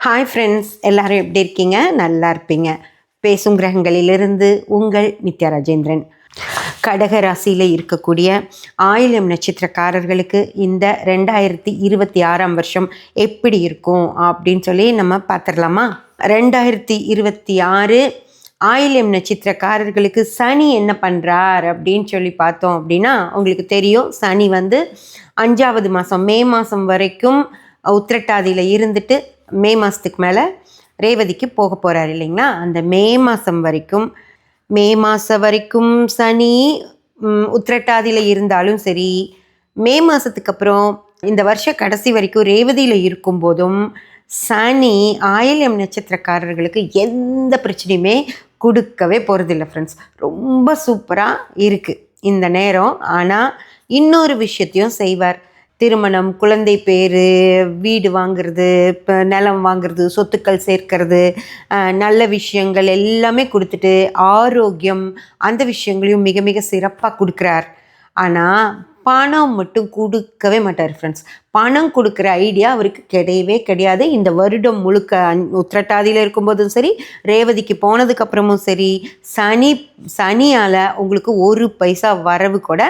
Hi friends எல்லாரும் எப்படி இருக்கீங்க? நல்லா இருப்பீங்க. பேசும் கிரகங்களிலிருந்து உங்கள் நித்யா ராஜேந்திரன். கடக ராசியில் இருக்கக்கூடிய ஆயிலம் நட்சத்திரக்காரர்களுக்கு இந்த ரெண்டாயிரத்தி இருபத்தி ஆறாம் வருஷம் எப்படி இருக்கும் அப்படின்னு சொல்லி நம்ம பார்த்துடலாமா? ரெண்டாயிரத்தி இருபத்தி ஆறு ஆயிலம் நட்சத்திரக்காரர்களுக்கு சனி என்ன பண்ணுறார் அப்படின்னு சொல்லி பார்த்தோம் அப்படின்னா உங்களுக்கு தெரியும் சனி வந்து அஞ்சாவது மாதம் மே மாதம் வரைக்கும் உத்திரட்டாதியில் இருந்துட்டு மே மாதத்துக்கு மேலே ரேவதிக்கு போக போகிறார் இல்லைங்களா? அந்த மே மாதம் வரைக்கும் மே மாதம் வரைக்கும் சனி உத்திரட்டாதியில் இருந்தாலும் சரி மே மாதத்துக்கு அப்புறம் இந்த வருஷ கடைசி வரைக்கும் ரேவதியில் இருக்கும்போதும் சனி ஆயில்யம் நட்சத்திரக்காரர்களுக்கு எந்த பிரச்சனையுமே கொடுக்கவே போகிறதில்ல ஃப்ரெண்ட்ஸ் ரொம்ப சூப்பராக இருக்குது இந்த நேரம். ஆனால் இன்னொரு விஷயத்தையும் செய்வார். திருமணம் குழந்தை பேர் வீடு வாங்குறது இப்போ நிலம் வாங்குறது சொத்துக்கள் சேர்க்கறது நல்ல விஷயங்கள் எல்லாமே கொடுத்துட்டு ஆரோக்கியம் அந்த விஷயங்களையும் மிக மிக சிறப்பாக கொடுக்குறார். ஆனால் பணம் மட்டும் கொடுக்கவே மாட்டார் ஃப்ரெண்ட்ஸ் பணம் கொடுக்குற ஐடியா அவருக்கு கிடையவே கிடையாது. இந்த வருடம் முழுக்க உத்திரட்டாதியில் இருக்கும்போதும் சரி ரேவதிக்கு போனதுக்கப்புறமும் சரி சனி சனியால் உங்களுக்கு ஒரு பைசா வரவு கூட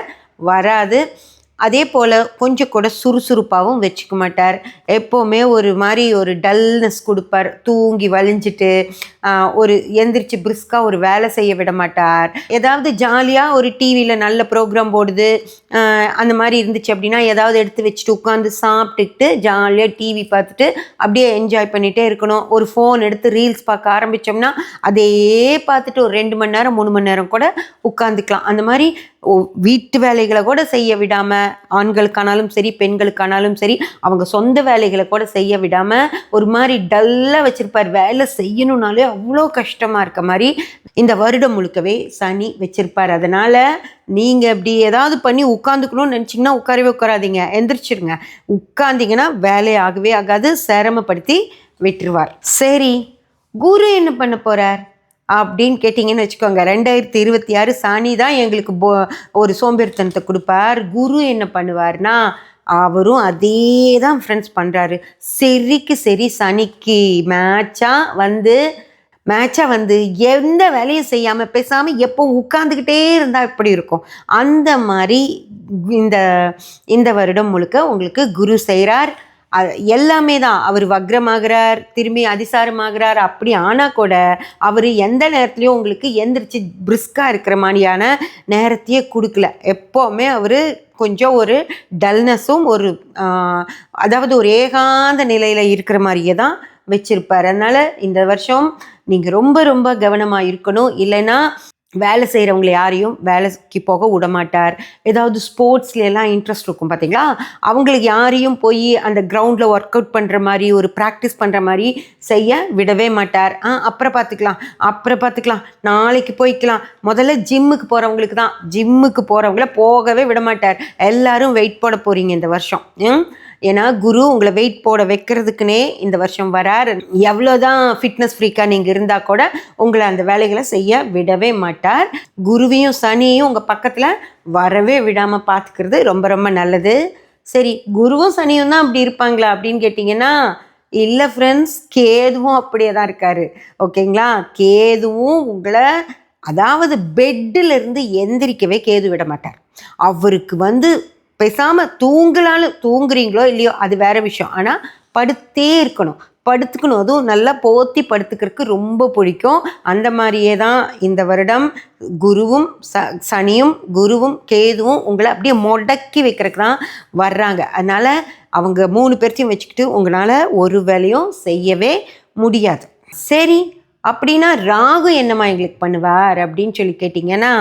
வராது. அதே போல் கொஞ்சம் கூட சுறுசுறுப்பாகவும் வச்சுக்க மாட்டார். எப்போவுமே ஒரு மாதிரி ஒரு டல்னஸ் கொடுப்பார். தூங்கி வலிஞ்சிட்டு ஒரு எந்திரிச்சு பிரிஸ்காக ஒரு வேலை செய்ய விட மாட்டார். ஏதாவது ஜாலியாக ஒரு டிவியில் நல்ல ப்ரோக்ராம் போடுது. அந்த மாதிரி இருந்துச்சு அப்படின்னா ஏதாவது எடுத்து வச்சுட்டு உட்காந்து சாப்பிட்டுட்டு ஜாலியாக டிவி பார்த்துட்டு அப்படியே என்ஜாய் பண்ணிகிட்டே இருக்கணும். ஒரு ஃபோன் எடுத்து ரீல்ஸ் பார்க்க ஆரம்பித்தோம்னா அதையே பார்த்துட்டு ஒரு ரெண்டு மணி நேரம் மூணு மணி நேரம் கூட உட்காந்துக்கலாம் அந்த மாதிரி வீட்டு வேலைகளை கூட செய்ய விடாமல் ஆண்களுக்கானாலும் சரி பெண்களுக்கானாலும் சரி அவங்க சொந்த வேலைகளை கூட செய்ய விடாமல் ஒரு மாதிரி டல்லாக வச்சுருப்பார். வேலை செய்யணும்னாலே அவ்வளோ கஷ்டமாக இருக்க மாதிரி இந்த வருடம் முழுக்கவே சனி வச்சிருப்பார். அதனால் நீங்கள் இப்படி ஏதாவது பண்ணி உட்காந்துக்கணும்னு நினச்சிங்கன்னா உட்காரவே உட்காராதீங்க. எந்திரிச்சிருங்க. உட்காந்திங்கன்னா வேலை ஆகவே ஆகாது. சிரமப்படுத்தி விட்டுருவார். சரி குரு என்ன பண்ண போகிறார் அப்படின்னு கேட்டிங்கன்னு வச்சுக்கோங்க. ரெண்டாயிரத்தி இருபத்தி ஆறு சனி தான் எங்களுக்கு போ ஒரு சோம்பேறித்தனத்தை கொடுப்பார். குரு என்ன பண்ணுவார்னா அவரும் அதே தான் ஃப்ரெண்ட்ஸ் பண்ணுறாரு சரிக்கு சரி சனிக்கு மேட்சாக வந்து மேட்சாக வந்து எந்த வேலையும் செய்யாமல் பேசாமல் எப்போ உட்காந்துக்கிட்டே இருந்தால் எப்படி இருக்கும்? அந்த மாதிரி இந்த இந்த வருடம் முழுக்க உங்களுக்கு குரு செய்கிறார் எல்லாமே தான். அவர் வக்ரமாகிறார் திரும்பி அதிசாரமாகிறார். அப்படி ஆனால் கூட அவர் எந்த நேரத்துலையும் உங்களுக்கு எந்திரிச்சு பிரிஸ்காக இருக்கிற மாதிரியான நேரத்தையே கொடுக்கல. எப்போவுமே அவர் கொஞ்சம் ஒரு டல்னஸும் ஒரு அதாவது ஒரு ஏகாந்த நிலையில் இருக்கிற மாதிரியே தான் வச்சிருப்பார். அதனால் இந்த வருஷம் நீங்கள் ரொம்ப ரொம்ப கவனமாக இருக்கணும். இல்லைன்னா வேலை செய்கிறவங்களை யாரையும் வேலைக்கு போக விட மாட்டார் ஏதாவது ஸ்போர்ட்ஸ்ல எல்லாம் இன்ட்ரெஸ்ட் இருக்கும் பார்த்தீங்களா அவங்களுக்கு யாரையும் போய் அந்த கிரவுண்டில் ஒர்க் அவுட் பண்ணுற மாதிரி ஒரு ப்ராக்டிஸ் பண்ணுற மாதிரி செய்ய விடவே மாட்டார். ஆ அப்புறம் பார்த்துக்கலாம் அப்புறம் பார்த்துக்கலாம் நாளைக்கு போய்க்கலாம். முதல்ல ஜிம்முக்கு போகிறவங்களுக்கு தான். ஜிம்முக்கு போகிறவங்கள போகவே விட மாட்டார் எல்லாரும் வெயிட் போட போகிறீங்க இந்த வருஷம். ம்? ஏன்னா குரு உங்களை வெயிட் போட வைக்கிறதுக்குனே இந்த வருஷம் வரார். எவ்வளோதான் ஃபிட்னஸ் ஃப்ரீக்காக நீங்கள் இருந்தால் கூட உங்களை அந்த வேலைகளை செய்ய விடவே மாட்டார். குருவையும் சனியும் உங்கள் பக்கத்தில் வரவே விடாமல் பார்த்துக்கிறது ரொம்ப ரொம்ப நல்லது. சரி குருவும் சனியும் தான் அப்படி இருப்பாங்களா அப்படின்னு கேட்டிங்கன்னா இல்லை ஃப்ரெண்ட்ஸ் கேதுவும் அப்படியே தான் இருக்காரு. ஓகேங்களா? கேதுவும் உங்களை அதாவது பெட்டிலிருந்து எந்திரிக்கவே கேது விட மாட்டார். அவருக்கு வந்து பேசாமல் தூங்கலாலும் தூங்குறீங்களோ இல்லையோ அது வேற விஷயம். ஆனால் படுத்தே இருக்கணும். படுத்துக்கணும். அதுவும் நல்லா போத்தி படுத்துக்கிறதுக்கு ரொம்ப பிடிக்கும். அந்த மாதிரியே தான் இந்த வருடம் குருவும் ச சனியும் குருவும் கேதுவும் உங்களை அப்படியே முடக்கி வைக்கிறதுக்கு தான் வர்றாங்க. அதனால் அவங்க மூணு பேர்த்தையும் வச்சுக்கிட்டு உங்களால் ஒரு வேலையும் செய்யவே முடியாது. சரி அப்படின்னா ராகு என்னம்மா எங்களுக்கு பண்ணுவார் அப்படின்னு சொல்லி கேட்டிங்கன்னா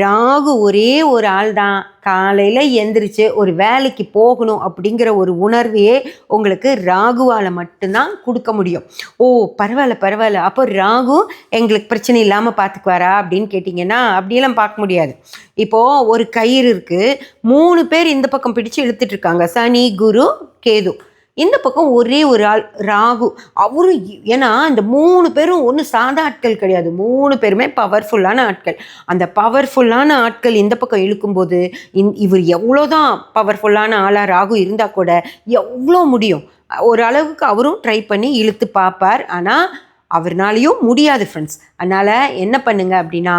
ராகு ஒரே ஒரு ஆள் தான் காலையில் எந்திரிச்சு ஒரு வேலைக்கு போகணும் அப்படிங்கிற ஒரு உணர்வையே உங்களுக்கு ராகுவால் மட்டும்தான் கொடுக்க முடியும். ஓ பரவாயில்ல பரவாயில்ல. அப்போ ராகு எங்களுக்கு பிரச்சனை இல்லாமல் பார்த்துக்குவாரா அப்படின்னு கேட்டிங்கன்னா அப்படியெல்லாம் பார்க்க முடியாது. இப்போது ஒரு கயிறு இருக்குது மூணு பேர் இந்த பக்கம் பிடிச்சு இழுத்துட்டு இருக்காங்க. சனி குரு கேது. இந்த பக்கம் ஒரே ஒரு ஆள் ராகு. அவரும் ஏன்னா இந்த மூணு பேரும் ஒன்றும் சாதா ஆட்கள் கிடையாது. மூணு பேருமே பவர்ஃபுல்லான ஆட்கள். அந்த பவர்ஃபுல்லான ஆட்கள் இந்த பக்கம் இழுக்கும்போது இந் இவர் எவ்வளோதான் பவர்ஃபுல்லான ஆளாக ராகு இருந்தால் கூட எவ்வளோ முடியும்? ஒரு அளவுக்கு அவரும் ட்ரை பண்ணி இழுத்து பார்ப்பார். ஆனால் அவர்னாலையும் முடியாது ஃப்ரெண்ட்ஸ் அதனால் என்ன பண்ணுங்க அப்படின்னா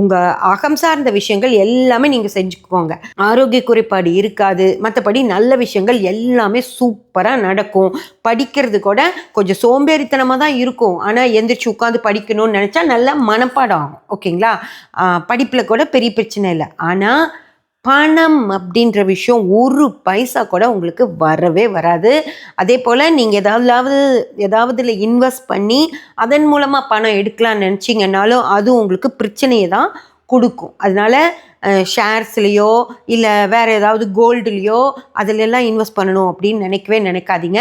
உங்கள் அகம் சார்ந்த விஷயங்கள் எல்லாமே நீங்கள் செஞ்சுக்கோங்க. ஆரோக்கிய குறைபாடு இருக்காது. மற்றபடி நல்ல விஷயங்கள் எல்லாமே சூப்பராக நடக்கும். படிக்கிறது கூட கொஞ்சம் சோம்பேறித்தனமாக தான் இருக்கும். ஆனால் எந்திரிச்சு உட்காந்து படிக்கணும்னு நினச்சா நல்லா மனப்பாடம் ஆகும். ஓகேங்களா? படிப்பில் கூட பெரிய பிரச்சனை இல்லை. ஆனால் பணம் அப்படின்ற விஷயம் ஒரு பைசா கூட உங்களுக்கு வரவே வராது. அதே போல் நீங்கள் ஏதாவது ஏதாவதுல இன்வெஸ்ட் பண்ணி அதன் மூலமாக பணம் எடுக்கலாம்னு நினச்சிங்கன்னாலும் அது உங்களுக்கு பிரச்சனையை தான் கொடுக்கும். அதனால ஷேர்ஸ்லேயோ இல்லை வேறு ஏதாவது கோல்டுலேயோ அதிலெல்லாம் இன்வெஸ்ட் பண்ணணும் அப்படின்னு நினைக்கவே நினைக்காதீங்க.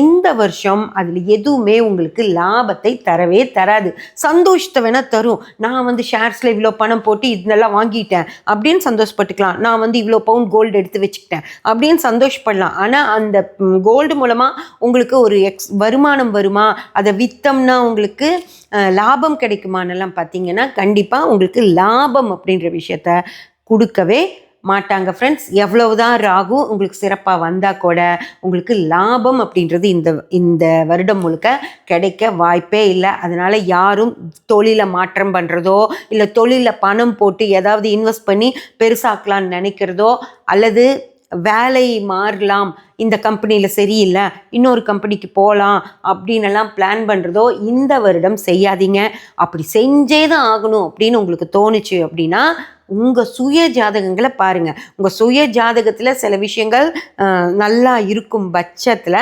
இந்த வருஷம் அதில் எதுவுமே உங்களுக்கு லாபத்தை தரவே தராது. சந்தோஷத்தை வேணால் தரும். நான் வந்து ஷேர்ஸில் இவ்வளோ பணம் போட்டு இதெல்லாம் வாங்கிட்டேன் அப்படின்னு சந்தோஷப்பட்டுக்கலாம். நான் வந்து இவ்வளோ பவுண்ட் கோல்டு எடுத்து வச்சுக்கிட்டேன் அப்படின்னு சந்தோஷப்படலாம். ஆனால் அந்த கோல்டு மூலமாக உங்களுக்கு ஒரு எக்ஸ் வருமானம் வருமா? அதை விற்றோம்னா உங்களுக்கு லாபம் கிடைக்குமானெல்லாம் பார்த்தீங்கன்னா கண்டிப்பாக உங்களுக்கு லாபம் அப்படின்ற விஷயத்த கொடுக்கவே மாட்டாங்க ஃப்ரெண்ட்ஸ் எவ்வளவுதான் ராகு உங்களுக்கு சிறப்பாக வந்தால் கூட உங்களுக்கு லாபம் அப்படின்றது இந்த இந்த வருடம் முழுக்க கிடைக்க வாய்ப்பே இல்லை. அதனால் யாரும் தொழிலை மாற்றம் பண்ணுறதோ இல்லை தொழிலில் பணம் போட்டு ஏதாவது இன்வெஸ்ட் பண்ணி பெருசாக்கலான்னு நினைக்கிறதோ அல்லது வேலை மாறலாம் இந்த கம்பெனியில் சரியில்லை இன்னொரு கம்பெனிக்கு போகலாம் அப்படின்னெல்லாம் பிளான் பண்ணுறதோ இந்த வருடம் செய்யாதீங்க. அப்படி செஞ்சே தான் ஆகணும் அப்படின்னு உங்களுக்கு தோணுச்சு அப்படின்னா உங்கள் சுய ஜாதகங்களை பாருங்கள் உங்கள் சுய ஜாதகத்தில் சில விஷயங்கள் நல்லா இருக்கும் பட்சத்தில்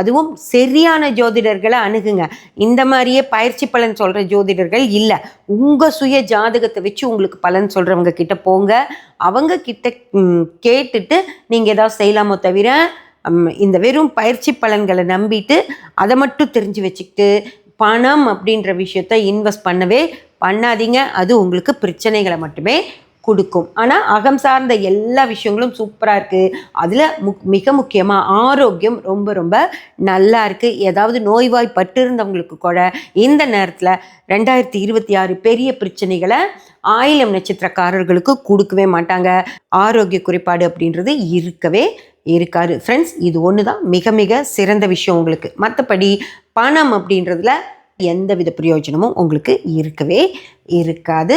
அதுவும் சரியான ஜோதிடர்களை அணுகுங்க. இந்த மாதிரியே பயிற்சி பலன் சொல்கிற ஜோதிடர்கள் இல்லை. உங்கள் சுய ஜாதகத்தை வச்சு உங்களுக்கு பலன் சொல்கிறவங்க கிட்ட போங்க. அவங்க கிட்ட கேட்டுட்டு நீங்கள் ஏதாவது செய்யலாமோ தவிர இந்த வெறும் பயிற்சி பலன்களை நம்பிட்டு அதை மட்டும் தெரிஞ்சு வச்சுக்கிட்டு பணம் அப்படின்ற விஷயத்த இன்வெஸ்ட் பண்ணவே பண்ணாதீங்க. அது உங்களுக்கு பிரச்சனைகளை மட்டுமே கொடுக்கும். ஆனால் அகம் சார்ந்த எல்லா விஷயங்களும் சூப்பராக இருக்குது அதில் முக் மிக முக்கியமாக ஆரோக்கியம் ரொம்ப ரொம்ப நல்லா இருக்குது ஏதாவது நோய்வாய்ப்பட்டிருந்தவங்களுக்கு கூட இந்த நேரத்தில் ரெண்டாயிரத்தி இருபத்தி ஆறு பெரிய பிரச்சனைகளை ஆயிலம் நட்சத்திரக்காரர்களுக்கு கொடுக்கவே மாட்டாங்க. ஆரோக்கிய குறைபாடு அப்படின்றது இருக்கவே இருக்காரு ஃப்ரெண்ட்ஸ் இது ஒன்று தான் மிக மிக சிறந்த விஷயம் உங்களுக்கு. மற்றபடி பணம் அப்படின்றதுல எந்த வித பிரயோஜனமும் உங்களுக்கு இருக்கவே இருக்காது.